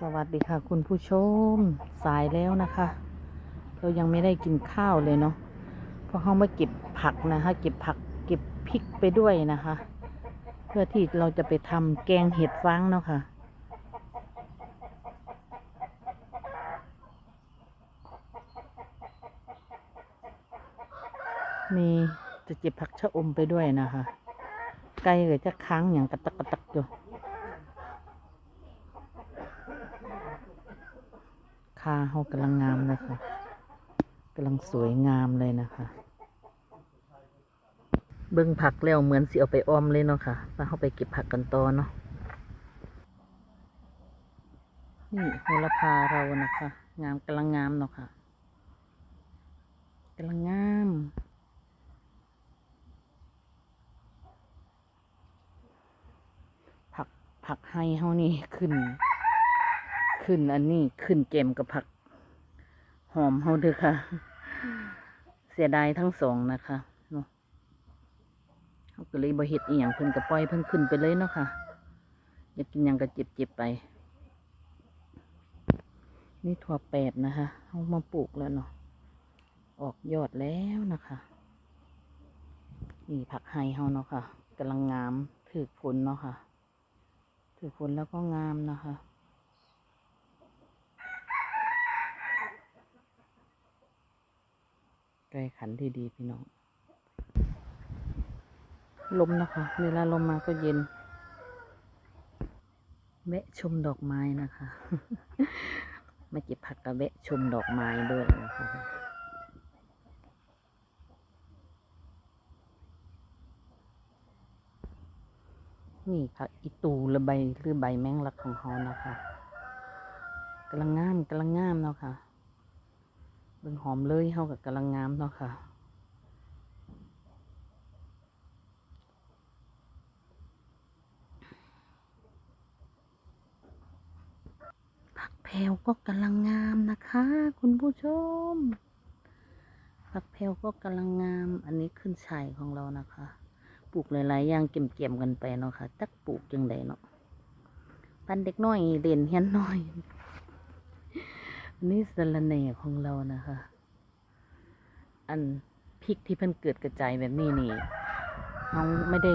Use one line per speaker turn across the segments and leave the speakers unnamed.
สวัสดีค่ะ คุณผู้ชมสายแล้วนะคะ เรายังไม่ได้กินข้าวเลยเนาะเพราะเขามาเก็บผักนะคะ เก็บผักเก็บพริกไปด้วยนะคะ เพื่อที่เราจะไปทำแกงเห็ดฟางเนาะค่ะมีจะเก็บผักชะอมไปด้วยนะคะ ไก่ก็จะค้างอย่างกระตักกระตักอยู่ คาเขากำลังงามเลยค่ะกำลังสวยงามเลยนะคะ เบิ่งผักแล้วเหมือนสิเอาไปอ้อมเลยเนาะค่ะแล้วเขาไปเก็บผักกันต่อเนาะนี่โหระพาเรานะคะ งามกำลังงามเนาะค่ะกำลังงามผักผักไฮเฮานี่ขึ้น ขึ้นอันนี้ขึ้นเกมกับผัก หอมเฮาเด้อค่ะ เสียดายทั้งสองนะคะเนาะเฮาก็เลยบ่เฮ็ดอีหยังเพิ่นก็ปล่อยเพิ่นขึ้นไปเลยเนาะค่ะอยากกินหยังก็เจ็บเจ็บๆไป นี่ถั่วแปดนะคะเฮามาปลูกแล้วเนาะออกยอดแล้วนะคะนี่ผักไฮเฮาเนาะค่ะกำลังงามถือฝนเนาะค่ะถือฝนแล้วก็งามนะคะ ใกล้ขันที่ดีพี่น้อง ลมนะคะ เวลาลมมาก็เย็นแวะชมดอกไม้นะคะ มาเก็บผักกะแวะชมดอกไม้ด้วยนะคะนี่ผักอีตูหรือใบหรือใบแมงลักของเขานะคะกำลังงามกำลังงามเนาะค่ะ บิ่งหอมเลยเขากับกำลังงามเนาะค่ะ ผักแพรวก็กำลังงามนะคะ คุณผู้ชม ผักแพรวก็กำลังงาม อันนี้ขึ้นชายของเรานะคะ ปลูกหลายๆ อย่างเก็มๆกันไปเนาะค่ะจักปลูกจังไดเนาะปันเด็กน้อยเด่นเฮียนน้อย นนี้สะระแหน่ของเรานะคะ อันพริกที่เพิ่นเกิดกระจายแบบนี้นี่เราไม่ได้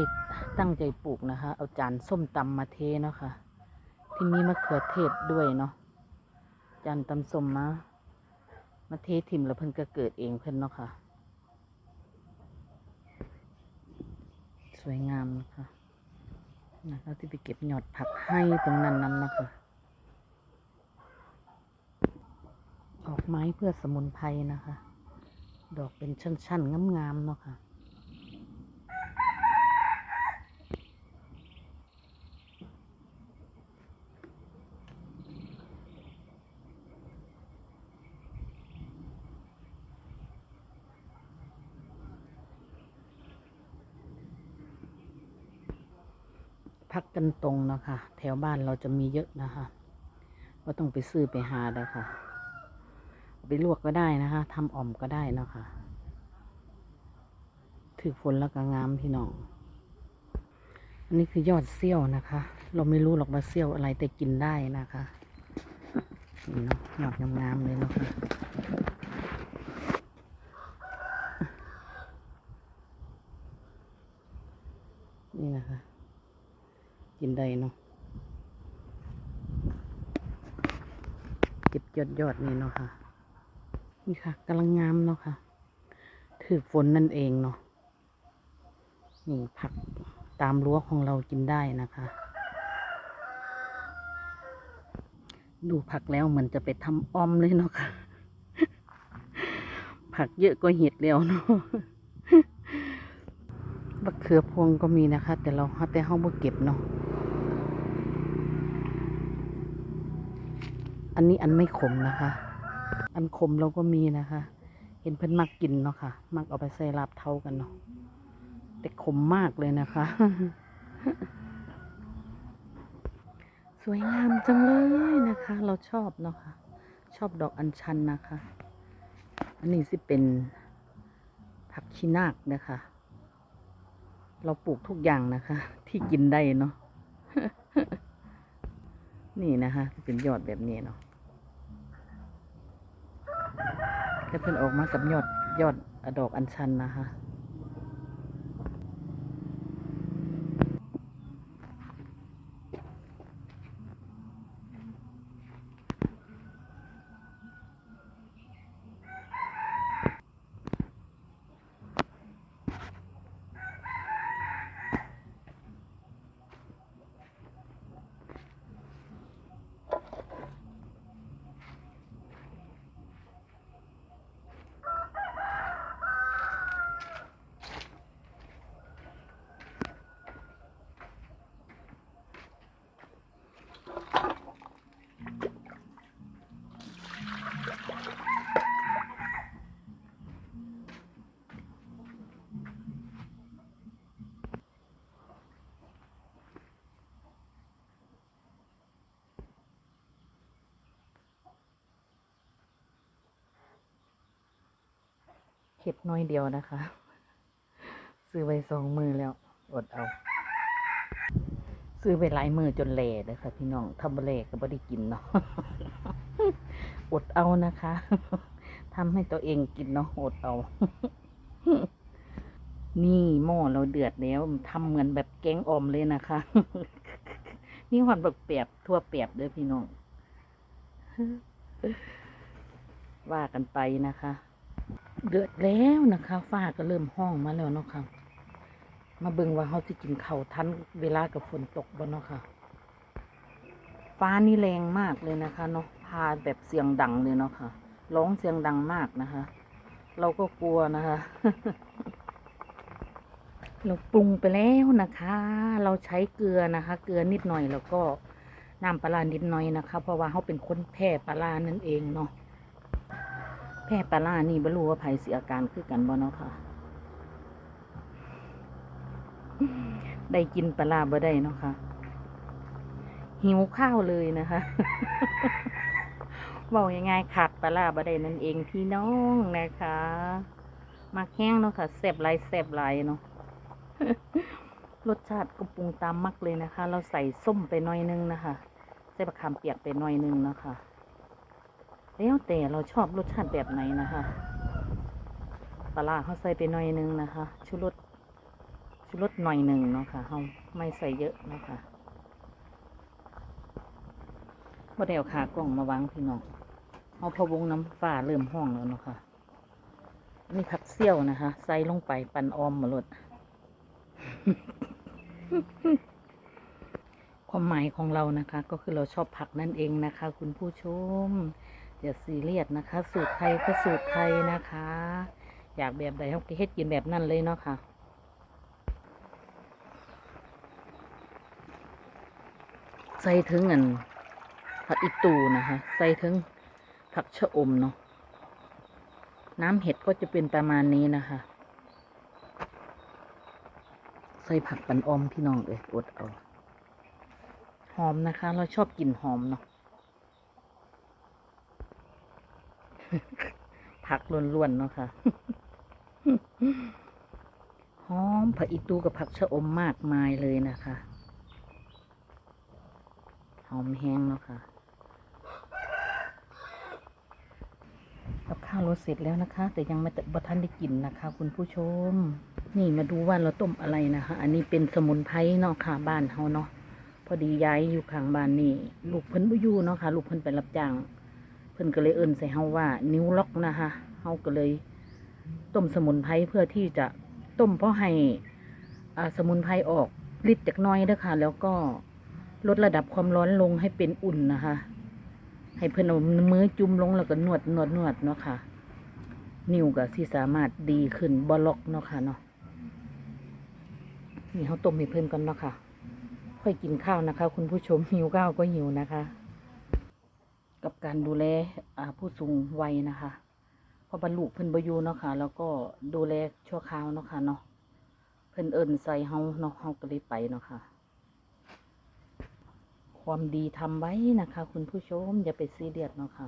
ตั้งใจปลูกนะคะ เอาจานส้มตำมาเทเนาะค่ะ ที่มีมะเขือเทศด้วยเนาะ จานตำส้มมามาเททิมแล้วเพิ่นก็เกิดเองเพิ่นเนาะค่ะ สวยงามนะคะนะคะที่ไปเก็บหยอดผักให้ตรงนั้นนั้นนะคะ ออกไม้เพื่อสมุนไพรนะคะ ดอกเป็นชั้นๆงามๆเนาะค่ะพักกันตรงเนาะคะ แถวบ้านเราจะมีเยอะนะคะก็ต้องไปซื้อไปหาแล้วค่ะ ไปลวกก็ได้นะคะทำอ่อมก็ได้นะคะถือฝนแล้วก็งามพี่น้อง อันนี้คือยอดเซี่ยวนะคะ เราไม่รู้หรอกว่าเซี่ยวอะไรแต่กินได้นะคะนี่เนาะยอดงามๆเลยเนาะคะนี่นะคะ กินได้เนาะเก็บยอดยอดนี่เนาะค่ะ นี่ค่ะกำลังงามเนาะค่ะ ถือฝนนั่นเองเนาะนี่ผักตามรั้วของเรากินได้นะคะ ดูผักแล้วเหมือนจะไปทำอ้อมเลยเนาะค่ะ ผักเยอะก็เห็ดแล้วเนาะบักเขือพวงก็มีนะคะ แต่เราแต่ห้องบ่เก็บเนาะอันนี้อันไม่ขมนะคะ อันขมเราก็มีนะคะ เห็นเพิ่นมักกินเนาะค่ะ มักเอาไปใส่ลาบเท่ากันเนาะแต่ขมมากเลยนะคะ สวยงามจังเลยนะคะ เราชอบเนาะค่ะ ชอบดอกอัญชันนะคะ อันนี้สิเป็นผักชีนาคนะคะ เราปลูกทุกอย่างนะคะ ที่กินได้เนาะนี่นะคะ เป็นยอดแบบนี้เนาะ ก็เพิ่นออกมากับยอดยอดดอกอัญชันนะคะ เห็ดน้อยเดียวนะคะ ซื้อไว้สองมือแล้วอดเอา ซื้อไปหลายมือจนเละเลยค่ะพี่น้องทำเละก็ไม่ได้กินเนาะอดเอานะคะทำให้ตัวเองกินเนาะอดเอา นี่หม้อเราเดือดแล้วทำเหมือนแบบแกงออมเลยนะคะ นี่หวานแบบเปียบทั่วเปียบเด้อพี่น้องว่ากันไปนะคะ เดือดแล้วนะคะฟ้าก็เริ่มห้องมาแล้วเนาะค่ะ มาเบิ่งว่าเขาจะกินข้าทันเวลากับฝนตกบ่เนาะค่ะ ฟ้านี่แรงมากเลยนะคะเนาะพาแบบเสียงดังเลยเนาะค่ะ ร้องเสียงดังมากนะคะ เราก็กลัวนะคะ เราปรุงไปแล้วนะคะ เราใช้เกลือนะคะ เกลือนิดหน่อยแล้วก็น้ำปลาร้านิดหน่อยนะคะ เพราะว่าเขาเป็นคนแพ้ปลาร้านั่นเองเนาะ แพร่ปลาล่านี่บ่รู้ว่าภัยเสียอาการคือกันบ่เนาะค่ะ ได้กินปลาล่าบ่ได้เนาะค่ะ หิวข้าวเลยนะคะบอกยังไงขาดปลาล่าบ่ได้นั่นเองพี่น้องนะคะมาแห้งเนาะค่ะแซ่บหลายแซ่บหลายเนาะรสชาติก็ปรุงตามมักเลยนะคะ เราใส่ส้มไปหน่อยนึงนะคะ ใส่บะขามเปียกไปหน่อยนึงเนาะคะ แล้วแต่เราชอบรสชาติแบบไหนนะคะปลาเขาใส่ไปหน่อยนึงนะคะชูรสชูรสหน่อยหนึ่งเนาะค่ะเขาไม่ใส่เยอะนะคะบ่ได้เอาขากล่องมาวางพี่น้องเอาพะวงน้ำฟ้าเริ่มห้องแล้วเนาะค่ะนี่ผักเซี่ยวนะคะ ใส่ลงไปปั่นออมมาลดความหมายของเรานะคะ ก็คือเราชอบผักนั่นเองนะคะ คุณผู้ชม อย่าซีเรียสนะคะ สูตรใครก็สูตรใครนะคะ อยากแบบใดเขาก็เฮ็ดกินแบบนั้นเลยเนาะค่ะใส่ถึงอันผักอีตูนะคะใส่ถึงผักชะอมเนาะน้ำเห็ดก็จะเป็นประมาณนี้นะคะ ใส่ผักปันออมพี่น้องเลยอดเอา หอมนะคะ เราชอบกลิ่นหอมเนาะ ผักล้วนๆเนาะค่ะ หอมผักอีตูกับผักชะอมมากมายเลยนะคะ หอมแห้งเนาะค่ะกับข้าวรสเสร็จแล้วนะคะ แต่ยังไม่บทันได้กินนะคะ คุณผู้ชม นี่มาดูว่าเราต้มอะไรนะคะ อันนี้เป็นสมุนไพรเนาะค่ะบ้านเฮาเนาะพอดีย้ายอยู่ข้างบ้านนี่ลูกเพิ่นบ่อยู่เนาะค่ะ ลูกเพิ่นไปรับจ้าง พิ่นก็เลยเอิ้นใส่เฮาว่า นิ้วล็อกนะคะเฮาก็เลยต้มสมุนไพรเพื่อที่จะต้มเพราะให้สมุนไพรออกฤทธิ์จากน้อยเด้อค่ะแล้วก็ลดระดับความร้อนลงให้เป็นอุ่นนะคะ ให้เพิ่นเอามือจุ่มลงแล้วก็นวดนวดนวดเนาะค่ะ นิ้วก็สิสามารถดีขึ้นบล็อกเนาะค่ะเนาะนี่เฮาต้มให้เพิ่นก่อนเนาะค่ะ ค่อยกินข้าวนะคะ คุณผู้ชมหิวข้าวก็หิวนะคะ การดูแลผู้สูงวัยนะคะเพราะบรรลุเพิ่นบอยู่เนาะค่ะ แล้วก็ดูแลชั่วคราวเนาะค่ะเนาะเพิ่นเอิญใส่เฮาเนาะเฮาก็เลยไปเนาะค่ะ ความดีทำไว้นะคะ คุณผู้ชมอย่าไปซีเรียสเนาะค่ะ